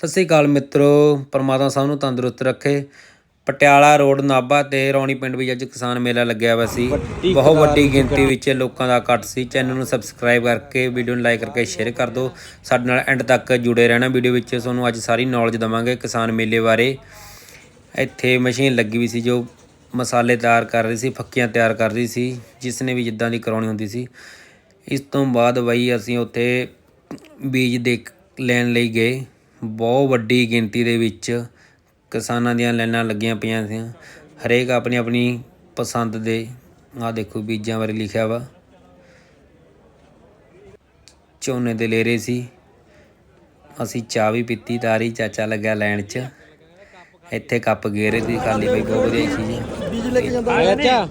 ਸਤਿ ਸ੍ਰੀ ਅਕਾਲ ਮਿੱਤਰੋ ਪਰਮਾਤਮਾ ਸਭ ਨੂੰ ਤੰਦਰੁਸਤ ਰੱਖੇ। ਪਟਿਆਲਾ ਰੋਡ ਨਾਭਾ ਤੇ ਰੌਣੀ ਪਿੰਡ ਵਿੱਚ ਅੱਜ ਕਿਸਾਨ ਮੇਲਾ ਲੱਗਿਆ ਹੋਇਆ ਸੀ। ਬਹੁਤ ਵੱਡੀ ਗਿਣਤੀ ਵਿੱਚ ਲੋਕਾਂ ਦਾ ਇਕੱਠ ਸੀ। ਚੈਨਲ ਨੂੰ ਸਬਸਕ੍ਰਾਈਬ ਕਰਕੇ ਵੀਡੀਓ ਨੂੰ ਲਾਈਕ ਕਰਕੇ ਸ਼ੇਅਰ ਕਰ ਦਿਓ। ਸਾਡੇ ਨਾਲ ਐਂਡ ਤੱਕ ਜੁੜੇ ਰਹਿਣਾ ਵੀਡੀਓ ਵਿੱਚ। ਤੁਹਾਨੂੰ ਅੱਜ ਸਾਰੀ ਨੌਲੇਜ ਦਵਾਂਗੇ ਕਿਸਾਨ ਮੇਲੇ ਬਾਰੇ। ਇੱਥੇ ਮਸ਼ੀਨ ਲੱਗੀ ਵੀ ਸੀ ਜੋ ਮਸਾਲੇ ਤਿਆਰ ਕਰ ਰਹੀ ਸੀ ਫੱਕੀਆਂ ਤਿਆਰ ਕਰ ਰਹੀ ਸੀ ਜਿਸ ਨੇ ਵੀ ਜਿੱਦਾਂ ਦੀ ਕਰਾਉਣੀ ਹੁੰਦੀ ਸੀ। ਇਸ ਤੋਂ ਬਾਅਦ ਬਈ ਅਸੀਂ ਉੱਥੇ ਬੀਜ ਦੇਖ ਲੈਣ ਲਈ ਗਏ। ਬਹੁਤ ਵੱਡੀ ਗਿਣਤੀ ਦੇ ਵਿੱਚ ਕਿਸਾਨਾਂ ਦੀਆਂ ਲਾਈਨਾਂ ਲੱਗੀਆਂ ਪਈਆਂ ਸੀ ਹਰੇਕ ਆਪਣੀ ਆਪਣੀ ਪਸੰਦ ਦੇ ਆਹ ਦੇਖੋ ਬੀਜਾਂ ਬਾਰੇ ਲਿਖਿਆ ਵਾ। ਝੋਨੇ ਦੇ ਲੈ ਰਹੇ ਸੀ। ਅਸੀਂ ਚਾਹ ਵੀ ਪੀਤੀ ਤਾਰੀ ਚਾਚਾ ਲੱਗਿਆ ਲੈਣ 'ਚ। ਇੱਥੇ ਕੱਪ ਗੇਰੇ ਦੀ ਖਾਲੀ ਬਈ ਬਹੁਤ ਵਧੀਆ ਚੀਜ਼ ਹੈ ਆਇਆ ਚਾ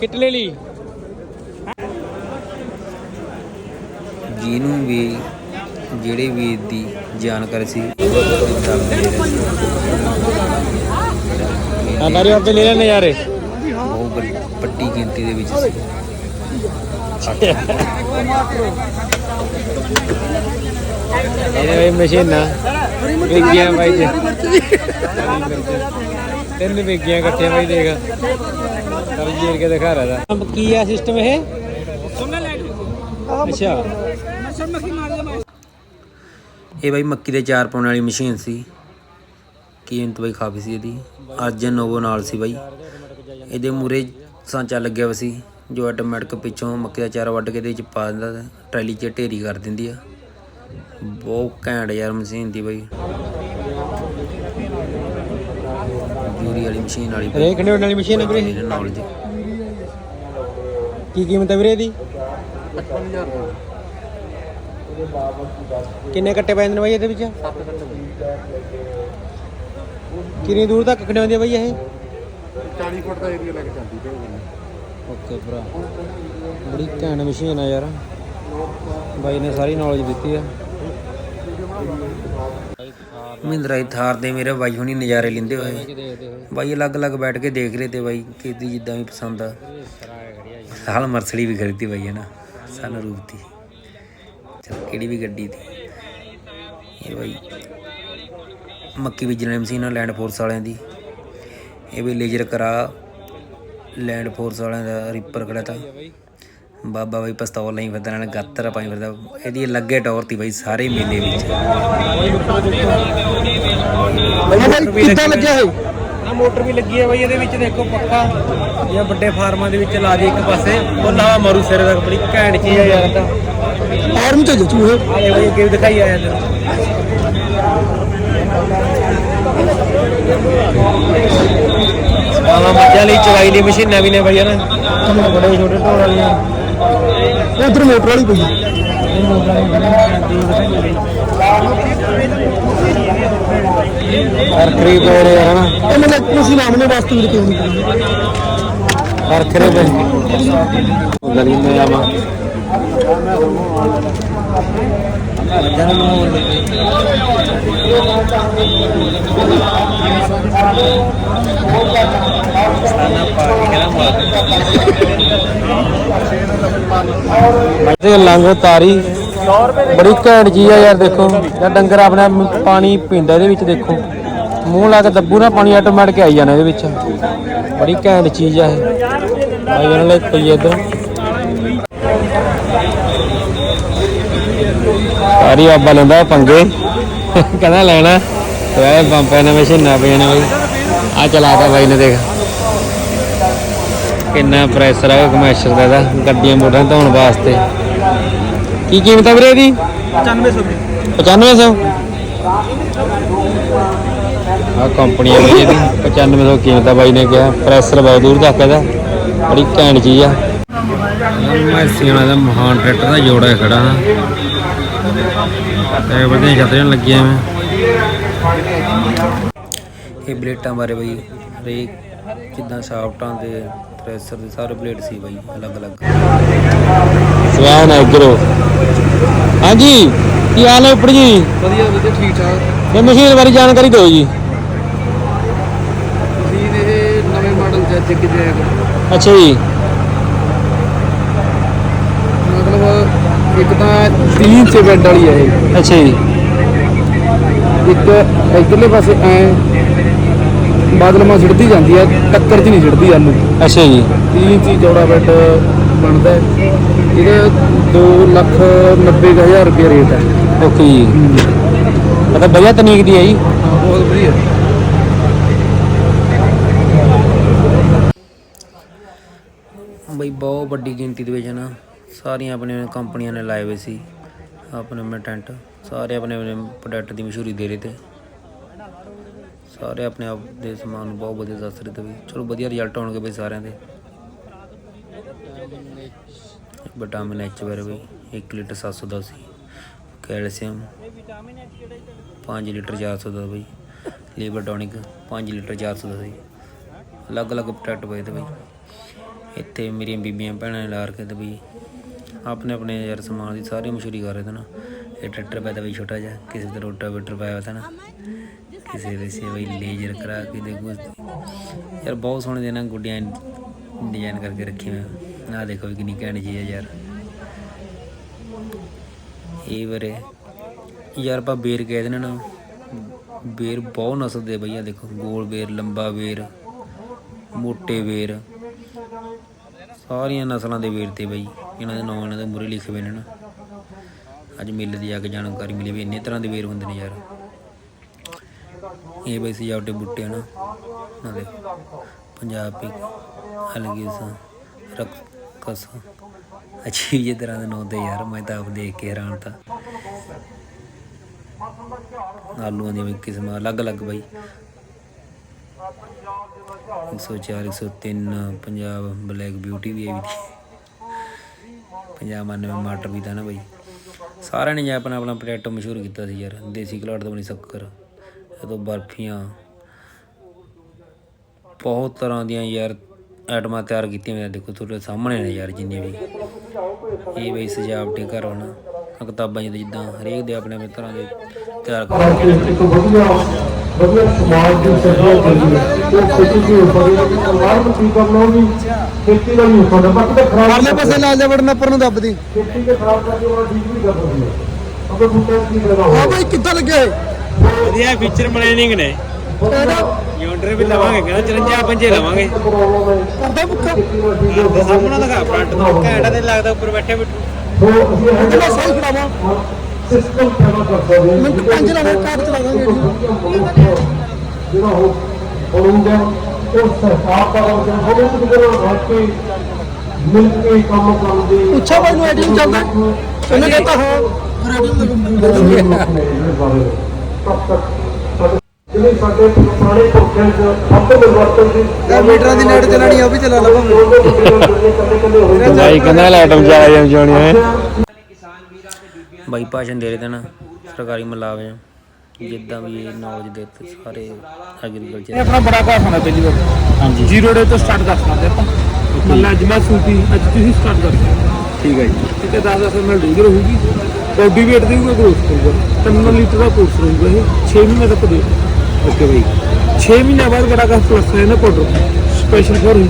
ਕਿਟ ਲੈ ਲਈ? ਜਿਹਨੂੰ ਵੀ ਜਿਹੜੇ ਵੀ ਦੀ ਜਾਣਕਾਰੀ ਸੀ। ਆ ਬਾਰੀ ਲੈ ਲੈ ਨਜ਼ਾਰੇ ਬਹੁਤ ਵੱਡੀ- ਵੱਡੀ ਗਿਣਤੀ ਦੇ ਵਿੱਚ ਸੀ। ਵਿੱਚ ਮਸ਼ੀਨਾਂ ਵਿਗੀਆਂ ਬਾਈ ਜੀ। ਤਿੰਨ ਵਿਗੀਆਂ ਇਕੱਠੀਆਂ ਬਾਈ ਦੇਖ। ਕਰ ਜੀਰ ਕੇ ਦਿਖਾ ਰਹਾ ਦਾ ਕੀ ਆ ਸਿਸਟਮ ਇਹ? ਅੱਛਾ। ਇਹ ਬਾਈ ਮੱਕੀ ਦੇ ਚਾਰ ਪਾਉਣ ਵਾਲੀ ਮਸ਼ੀਨ ਸੀ। ਕੀਮਤ ਬਾਈ ਕਾਫੀ ਸੀ ਇਹਦੀ। ਅਰਜਨ ਨੋਵੋ ਨਾਲ ਸੀ ਬਾਈ। ਇਹਦੇ ਮੂਰੇ ਸਾਂਚਾ ਲੱਗਿਆ ਹੋਇਆ ਸੀ ਜੋ ਆਟੋਮੈਟਿਕ ਪਿੱਛੋਂ ਮੱਕੀ ਦਾ ਚਾਰਾ ਵੱਢ ਕੇ ਇਹਦੇ ਵਿੱਚ ਪਾ ਦਿੰਦਾ ਤੇ ਟਰਾਲੀ 'ਚ ਢੇਰੀ ਕਰ ਦਿੰਦੀ ਆ। ਬਹੁਤ ਘੈਂਟ ਯਾਰ ਮਸ਼ੀਨ ਦੀ ਬਾਈ। ਜੂਰੀ ਵਾਲੀ ਮਸ਼ੀਨ ਵਾਲੀ ਰੇਖ ਨੇ ਵਾਲੀ ਮਸ਼ੀਨ ਹੈ ਵੀਰੇ? ਨੌਲੇਜ ਕੀ ਕੀਮਤ ਹੈ ਵੀਰੇ ਇਹਦੀ? ਕਿੰਨੇ ਕੱਟੇ ਪੈ ਜਾਂਦੇ ਨੇ ਬਾਈ ਇਹਦੇ ਵਿੱਚ? ਕਿੰਨੀ ਦੂਰ ਤੱਕ ਖੜਾਉਂਦੀ ਹੈ ਬਾਈ ਇਹ? 40 ਫੁੱਟ ਦਾ ਏਰੀਆ ਲੈ ਕੇ ਜਾਂਦੀ ਤੇ ਓਕੇ ਭਰਾ। ਬੜੀ ਘੈਂਟ ਮਸ਼ੀਨ ਆ ਯਾਰ। ਬਾਈ ਨੇ ਸਾਰੀ ਨੌਲੇਜ ਦਿੱਤੀ ਆ। ਮਹਿੰਦਰਾ ਦੀ ਥਾਰ ਦੇ ਮੇਰੇ ਬਾਈ ਹੁਣੀ ਨਜ਼ਾਰੇ ਲੈਂਦੇ ਹੋਏ। ਬਾਈ ਅਲੱਗ-ਅਲੱਗ ਬੈਠ ਕੇ ਦੇਖ ਰਹੇ ਤੇ ਬਾਈ ਕਿਹਦੀ ਜਿੱਦਾਂ ਵੀ ਪਸੰਦ ਆ। ਹਾਲ ਮਰਸੜੀ ਵੀ ਖਰੀਦੀ ਬਾਈ ਹੈ ਨਾ। ਸਾਨੂੰ ਰੂਪ ਦੀ। ਕਿਹੜੀ ਵੀ ਗੱਡੀ ਦੀ। ਇਹ ਬਾਈ ਮੱਕੀ ਬੀਜਣ ਵਾਲੀ ਮਸ਼ੀਨ ਲੈਂਡ ਫੋਰਸ ਵਾਲਿਆਂ ਦੀ। ਇਹ ਵੀ ਲੇਜ਼ਰ ਕਰਾ ਲੈਂਡ ਫੋਰਸ ਵਾਲਿਆਂ ਦਾ ਰੀਪਰ ਖੜਾ ਤਾ। ਬਾਬਾ ਬਾਈ ਪਸਤੌਲ ਨਹੀਂ ਫਿਰਦਾ ਨਾਲ ਗਾਤਰ ਪਾਈ ਫਿਰਦਾ। ਇਹਦੀ ਲੱਗੇ ਟੌਰ ਤੀ ਬਾਈ ਸਾਰੇ ਮੇਲੇ ਵਿੱਚ। ਕਿੱਦਾਂ ਲੱਗਿਆ ਹੈ ਆ। ਮੋਟਰ ਵੀ ਲੱਗੀ ਹੈ ਬਾਈ ਇਹਦੇ ਵਿੱਚ ਦੇਖੋ ਪੱਕਾ। ਜਾਂ ਵੱਡੇ ਫਾਰਮਾਂ ਦੇ ਵਿੱਚ ਲਾ ਦੇ ਇੱਕ ਪਾਸੇ। ਉਹ ਲਾਵਾ ਮਾਰੂ ਸਿਰ ਤੱਕ ਬੜੀ ਘੈਂਟ ਚੀਜ਼ ਹੈ ਯਾਰ ਤਾਂ। ਆ ਦੇ ਬਾਈ ਅੱਗੇ ਵੀ ਦਿਖਾਈ ਆਇਆ ਤੈਨੂੰ ਆਵਾ ਮੱਝਾਂ ਲਈ ਚਵਾਈ ਲਈ ਮਸ਼ੀਨਾਂ ਵੀ ਨੇ ਬਾਈ ਹਨਾ ਬੜੇ ਛੋਟੇ ਢੋਲ ਵਾਲੀਆਂ ਉਧਰ ਮੋਟਰ ਵਾਲੀ ਪਈ ਹੈ। ਅਰਖਰੀ ਪਏ ਨੇ ਯਾਰ ਹਨਾ ਇਹ ਮੈਨੂੰ ਤੁਸੀਂ ਨਾਮ ਨੇ ਵਾਸਤੇ ਵੀ ਕਿਉਂ ਨਹੀਂ ਅਰਖਰੇ ਪਏ ਗਲੀ ਮੇ ਆਵਾ। ਤੇ ਲੰਗ ਤਾਰੀ। ਬੜੀ ਘੈਂਟ ਚੀਜ਼ ਆ ਯਾਰ, ਦੇਖੋ। ਜਾਂ ਡੰਗਰ ਆਪਣਾ ਮ- ਪਾਣੀ ਪੀਂਦਾ ਇਹਦੇ ਵਿੱਚ, ਦੇਖੋ। ਮੂੰਹ ਲਾ ਕੇ ਦੱਬੂ ਨਾ, ਪਾਣੀ ਆਟੋਮੈਟਿਕ ਆਈ ਜਾਣਾ ਇਹਦੇ ਵਿੱਚ। ਬੜੀ ਘੈਂਟ ਚੀਜ਼ ਆ ਇਹ। ਆਈ ਜਾਣ ਲੈ ਪਈ ਇੱਧਰ। ਸਾਰੀ ਬਾਬਾ ਲੈਂਦਾ ਪੰਗੇ। ਕਹਿੰਦਾ ਲੈਣਾ। ਤੇ ਬੰਪਾਂ ਨੇ ਮਸ਼ੀਨਾਂ ਪਈਆਂ ਨੇ ਬਾਈ। ਆ ਚਲਾਤਾ ਬਾਈ ਨੇ ਦੇਖ। ਕਿੰਨਾ ਪ੍ਰੈਸ਼ਰ ਹੈ ਕਮੈਸ਼ਰ ਦਾ ਇਹਦਾ। ਗੱਡੀਆਂ ਮੋਟਰਾਂ ਧੋਣ ਵਾਸਤੇ। ਕੀ ਕੀਮਤ ਹੈ ਵੀਰੇ ਇਹਦੀ? 9500 9500 ਆ ਕੰਪਨੀ ਹੈ ਬਾਈ ਇਹਦੀ। 9500 ਕੀਮਤ ਹੈ ਬਾਈ ਨੇ ਕਿਹਾ। ਪ੍ਰੈਸ਼ਰ ਬਹੁਤ ਦੂਰ ਤੱਕ ਇਹਦਾ। ਬੜੀ ਘੈਂਟ ਚੀਜ਼ ਆ। ਮੈਸੀਆਂ ਦਾ ਮਹਾਨ ਟਰੈਕਟਰ ਦਾ ਜੋੜਾ ਖੜਾ। ਹਾਂ ਤੇ ਵਧੀਆ ਛਤਰੀਆਂ ਲੱਗੀਆਂ ਮੈਂ। ਇਹ ਬਲੇਟਾਂ ਬਾਰੇ ਬਈ ਹਰੇਕ ਕਿਦਾਂ ਸ਼ਾਫਟਾਂ ਦੇ ਪ੍ਰੈਸ਼ਰ ਦੇ ਸਾਰੇ ਬਲੇਡ ਸੀ ਬਈ ਅਲੱਗ-ਅਲੱਗ। ਸਵੈਨ ਹੈ ਇਧਰੋਂ। ਹਾਂਜੀ ਕੀ ਹਾਲ ਹੈ ਉੱਪਰ ਜੀ? ਵਧੀਆ ਵਧੀਆ ਠੀਕ ਠਾਕ ਇਹ ਮਸ਼ੀਨ ਬਾਰੇ ਜਾਣਕਾਰੀ ਦਿਓ ਜੀ। ਮਸ਼ੀਨ ਇਹ ਨਵੇਂ ਮਾਡਲ ਜਿੱਗ ਜੈਕ ਅੱਛਾ ਜੀ ਮਤਲਬ ਇੱਕ ਤਾਂ 3 ਚ ਬੈੱਡ ਵਾਲੀ ਹੈ ਇਹ। ਅੱਛਾ ਜੀ। ਇੱਕ ਇਧਰਲੇ ਪਾਸੇ ਐ ਬਾਦਲਮਾ ਛਿੜਦੀ ਜਾਂਦੀ ਆ ਟੱਕਰ 'ਚ ਨਹੀਂ ਛਿੜਦੀ ਆਲੂ। ਅੱਛਾ ਜੀ। 30 ਇੰਚੀ ਚੌੜਾ ਬੈੱਡ ਬਣਦਾ। ਹੈ। ਇਹਦਾ 2 ਲੱਖ 90 ਕੁ ਹਜ਼ਾਰ ਰੁਪਏ ਰੇਟ ਹੈ ਓਕੇ ਜੀ। ਮਤਲਬ ਵਧੀਆ ਤਕਨੀਕ ਦੀ ਹੈ ਜੀ। ਬਹੁਤ ਵਧੀਆ। ਬਈ ਬਹੁਤ ਵੱਡੀ ਗਿਣਤੀ ਦੇ ਵਿੱਚ ਨਾ ਸਾਰੀਆਂ ਆਪਣੀਆਂ ਕੰਪਨੀਆਂ ਨੇ ਲਾਏ ਹੋਏ ਸੀ, ਆਪਣੇ ਆਪਣੇ ਟੈਂਟ, ਸਾਰੇ ਆਪਣੇ ਆਪਣੇ ਪ੍ਰੋਡਕਟ ਦੀ ਮਸ਼ਹੂਰੀ ਦੇ ਰਹੇ ਤੇ। ਸਾਰੇ ਆਪਣੇ ਆਪ ਦੇ ਸਮਾਨ ਨੂੰ ਬਹੁਤ ਵਧੀਆ ਦੱਸ ਰਹੇ ਤੇ ਵੀ, ਚਲੋ ਵਧੀਆ ਰਿਜ਼ਲਟ ਆਉਣਗੇ ਬਈ ਸਾਰਿਆਂ ਦੇ। ਵਿਟਾਮਿਨ ਐਚ ਬਾਰੇ ਬਈ 1 ਲੀਟਰ 710 ਸੀ ਕੈਲਸ਼ੀਅਮ 5 ਲੀਟਰ 400 ਦਾ ਬਈ। ਲੀਵਰ ਟੌਨਿਕ 5 ਲੀਟਰ 400 ਦਾ ਸੀ। ਅਲੱਗ-ਅਲੱਗ ਪ੍ਰੋਡਕਟ ਪਏ ਤੇ ਬਈ। ਇੱਥੇ ਮੇਰੀਆਂ ਬੀਬੀਆਂ, ਭੈਣਾਂ ਨੇ ਲਾ ਕੇ ਤੇ ਬਈ। ਆਪਣੇ ਆਪਣੇ ਯਾਰ ਸਮਾਨ ਦੀ ਸਾਰੀ ਮਸ਼ਹੂਰੀ ਕਰ ਰਹੇ ਤੇ ਨਾ ਇਹ ਟਰੈਕਟਰ ਪਿਆ ਤਾਂ ਵੀ ਛੋਟਾ ਜਿਹਾ, ਕਿਸੇ ਦਾ ਰੋਟਾਵੇਟਰ ਪਾਇਆ ਹੋਇਆ ਤਾ ਨਾ। ਕਿਸੇ ਦੇ ਸੇ ਬਈ ਲੇਜ਼ਰ ਕਰਾ ਕੇ ਦੇਖੋ। ਯਾਰ ਬਹੁਤ ਸੋਹਣੇ ਦੇ ਨਾ ਗੁੱਡੀਆਂ ਡਿਜ਼ਾਈਨ ਕਰਕੇ ਰੱਖੇ ਹੋਏ ਆ ਦੇਖੋ ਵੀ ਕਿੰਨੀ ਘੈਂਟ ਚੀਜ਼ ਹੈ ਯਾਰ। ਇਹ ਵਰੇ, ਯਾਰ ਆਪਾਂ ਬੇਰ ਕਹਿ ਦੇਣਾ ਨਾ। ਬੇਰ ਬਹੁਤ ਨਸਲ ਦੇ ਬਈ ਆ ਦੇਖੋ। ਗੋਲ ਬੇਰ, ਲੰਬਾ ਬੇਰ, ਮੋਟੇ ਬੇਰ। ਸਾਰੀਆਂ ਨਸਲਾਂ ਦੇ ਵੇਰ ਤੇ ਬਈ, ਇਹਨਾਂ ਦੇ ਨਾਂ ਇਹਨਾਂ ਦੇ ਮੂਰੇ ਲਿਖੇ ਹੋਏ ਨੇ ਨਾ। ਅੱਜ ਮੇਲੇ ਦੀ ਜਾ ਕੇ ਜਾਣਕਾਰੀ ਮਿਲੀ ਵੀ ਇੰਨੇ ਤਰ੍ਹਾਂ ਦੇ ਵੇਰ ਹੁੰਦੇ ਨੇ ਯਾਰ। ਇਹ ਬਈ ਸਜਾਵਟੇ ਬੂਟੇ ਨਾ ਦੇ। ਪੰਜਾਬ ਪਿਕ ਰਕਸ ਅਜੀਬ ਜਿਹੇ ਤਰ੍ਹਾਂ ਦੇ ਨਾਂ ਤੇ ਯਾਰ, ਮੈਂ ਤਾਂ ਆਪ ਦੇਖ ਕੇ ਹੈਰਾਨ ਤਾਂ। ਆਲੂਆਂ ਦੀਆਂ ਵੀ ਕਿਸਮਾਂ ਅਲੱਗ-ਅਲੱਗ ਬਈ। 104 103 ਪੰਜਾਬ ਬਲੈਕ ਬਿਊਟੀ ਵੀ ਹੈ ਵੀ ਪੰਜਾਬ ਮਾਨਵੇਂ ਮਾਟਰ ਵੀ ਤਾਂ ਨਾ ਬਈ। ਸਾਰਿਆਂ ਨੇ ਜਾਂ ਆਪਣਾ ਆਪਣਾ ਪ੍ਰੋਡਕਟ ਮਸ਼ਹੂਰ ਕੀਤਾ ਸੀ ਯਾਰ। ਦੇਸੀ ਘਲਾੜ ਤੋਂ ਬਣੀ ਸ਼ੱਕਰ, ਇਹ ਤੋਂ ਬਰਫੀਆਂ। ਬਹੁਤ ਤਰ੍ਹਾਂ ਦੀਆਂ ਯਾਰ ਆਈਟਮਾਂ ਤਿਆਰ ਕੀਤੀਆਂ ਹੋਈਆਂ। ਦੇਖੋ ਤੁਹਾਡੇ ਸਾਹਮਣੇ ਨੇ ਯਾਰ ਜਿੰਨੇ ਵੀ। ਇਹ ਬਈ ਸਜਾਵਟੇ ਘਰ ਹੋਣਾ, ਕਿਤਾਬਾਂ ਜਿਹਦੇ ਜਿੱਦਾਂ ਹਰੇਕ ਦੇ ਆਪਣੇ ਆਪਣੇ ਤਰ੍ਹਾਂ ਦੇ ਤਿਆਰ ਕਰ ਵਧੀਆ ਸਮਾਜ ਦੀ ਚਾਹੀਦੀ ਹੈ। ਉਹ ਖੇਤੀ ਦੀ ਉਪਰ ਪਰਿਵਾਰ ਨੂੰ ਕੀ ਕਰਨਾ ਉਹ ਵੀ ਖੇਤੀ ਦਾ ਨਹੀਂ ਹੁੰਦਾ ਬਾਕੀ ਤਾਂ ਖਰਾਬ ਪਰਲੇ ਪਾਸੇ ਲਾ ਜਾ ਵੜਨਾ ਪਰ ਨੂੰ ਦੱਬਦੀ। ਖੇਤੀ ਕੇ ਖਰਾਬ ਕਰਕੇ ਉਹ ਠੀਕ ਵੀ ਕਰ ਸਕਦੀ। ਹੈ ਅਗਰ ਬੂਟਾ ਕੀ ਕਰਨਾ ਆ ਬਈ ਕਿੱਦਾਂ ਲੱਗਿਆ ਵਧੀਆ ਫੀਚਰ ਪਲੈਨਿੰਗ ਨੇ। ਯੂਨਟਰ ਵੀ ਲਵਾਂਗੇ ਕਹਿੰਦਾ 54 ਪੰਜੇ ਲਵਾਂਗੇ। ਹੈ ਕਰਦਾ ਤੇ ਸਾਹਮਣੇ ਦਿਖਾ ਫਰੰਟ ਤੋਂ। ਘੈਂਟਾ ਤੇ ਲੱਗਦਾ ਉੱਪਰ ਬੈਠੇ ਬਿੱਟੂ। ਸੋ ਅਸੀਂ ਸਹੀ ਖੜਾਵਾ। ਸਿਸਟਮ ਪੈਦਾ ਕਰ ਸਕਦੇ ਹਾਂ ਮਿੰਟ ਪੰਜ ਲਾਵਾਂ ਕਾਰ ਚਲਾ ਦਾਂਗੇ ਜਿਹੜਾ ਉਹ ਬਣੂਗਾ ਉਹ ਸਰਕਾਰ ਦਾ ਵਰਗਾ ਹੋਵੇ ਤੇ ਜਿਹੜਾ ਰੱਖ ਕੇ ਮਿਲ ਕੇ ਕੰਮ ਕਰਨ ਦੀ ਪੁੱਛਾ ਬਾਈ ਨੂੰ ਐਡੀਮ ਚੱਲਦਾ। ਉਹਨੇ ਕਹਿੰਦਾ ਹਾਂ। ਜਿਹੜੇ ਸਾਡੇ ਪੁਰਾਣੇ ਪੁਰਖਿਆਂ ਚ ਸਭ ਤੋਂ ਵਰਤਨ ਦੀ ਮੀਟਰਾਂ ਦੀ ਨੈਟ ਚਲਾਣੀ ਆ ਉਹ ਵੀ ਚਲਾ ਲਵਾਂਗੇ ਜਾਈ ਕਹਿੰਦਾ ਲਾਈਟਮ ਜਾ ਜਾਂ ਜਾਣੀ ਹੈ ਬਾਈ ਭਾਸ਼ਣ ਦੇ ਨਾ ਸਰਕਾਰੀ ਮੁਲਾਜ਼ਮ ਜਿੱਦਾਂ ਵੀ ਨੌਲੇਜ ਦੇ ਤੇ ਸਾਰੇ ਐਗਰੀਕਲਚਰ ਆਪਣਾ ਬੜਾ ਕਾਰਖਾਨਾ ਪਹਿਲੀ ਵਾਰ। ਹਾਂਜੀ। ਜ਼ੀਰੋ ਡੇ ਤੋਂ ਸਟਾਰਟ ਕਰ ਸਕਦੇ ਆਪਾਂ। ਮਤਲਬ ਅੱਜ ਮੈਂ ਸੂਟੀ ਅੱਜ ਤੁਸੀਂ ਸਟਾਰਟ ਕਰ ਠੀਕ ਹੈ ਜੀ। ਠੀਕ ਹੈ 10 10 ਮਿੰਟ ਡੀਗਰ ਹੋਊਗੀ ਬੋਡੀ weight ਦੀ ਵੀ ਗਰੋਥ ਕਰੂਗਾ 3 ਲੀਟਰ ਦਾ ਕੋਰਸ ਰਹੂਗਾ ਇਹ। 6 ਮਹੀਨੇ ਤੱਕ ਦੇ। ਓਕੇ ਬਾਈ। 6 ਮਹੀਨੇ ਬਾਅਦ ਬੜਾ ਕਾ ਪਲੱਸ ਹੈ ਨਾ powder special for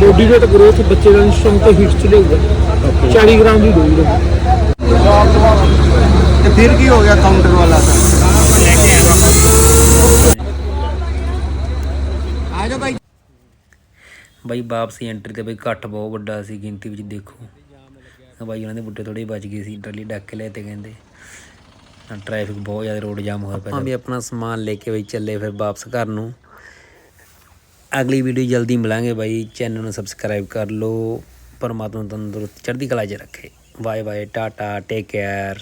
body weight growth ਬੱਚੇ ਦਾ ਸਟਰੋਂਗ ਤੇ ਹੀਟ ਚ ਲਿਆਊਗਾ। 40 ਗ੍ਰਾਮ ਦੀ ਦੋਈ ਤੇ ਫਿਰ ਕੀ ਹੋ ਗਿਆ ਕਾਊਂਟਰ ਵਾਲਾ? ਬਾਈ। ਵਾਪਸੀ ਐਂਟਰੀ ਤੇ ਬਈ ਇਕੱਠ ਬਹੁਤ ਵੱਡਾ ਸੀ ਗਿਣਤੀ ਵਿੱਚ ਦੇਖੋ। ਬਾਈ ਉਹਨਾਂ ਦੇ ਬੁੱਟੇ ਥੋੜੇ ਬਚ ਗਏ ਸੀ ਟਰਾਲੀ ਡੱਕ ਕੇ ਲੈ ਤੇ ਕਹਿੰਦੇ ਟ੍ਰੈਫਿਕ ਬਹੁਤ ਜ਼ਿਆਦਾ ਰੋਡ ਜਾਮ ਹੋਇਆ ਪਿਆ ਵੀ ਆਪਣਾ ਸਮਾਨ ਲੈ ਕੇ ਬਈ ਚੱਲੇ ਫਿਰ ਵਾਪਸ ਘਰ ਨੂੰ। ਅਗਲੀ ਵੀਡੀਓ ਜਲਦੀ ਮਿਲਾਂਗੇ ਬਾਈ ਚੈਨਲ ਨੂੰ ਸਬਸਕ੍ਰਾਈਬ ਕਰ ਲਓ ਪਰਮਾਤਮਾ ਤੰਦਰੁਸਤ ਚੜ੍ਹਦੀ ਕਲਾ 'ਚ ਰੱਖੇ। Bye bye tata take care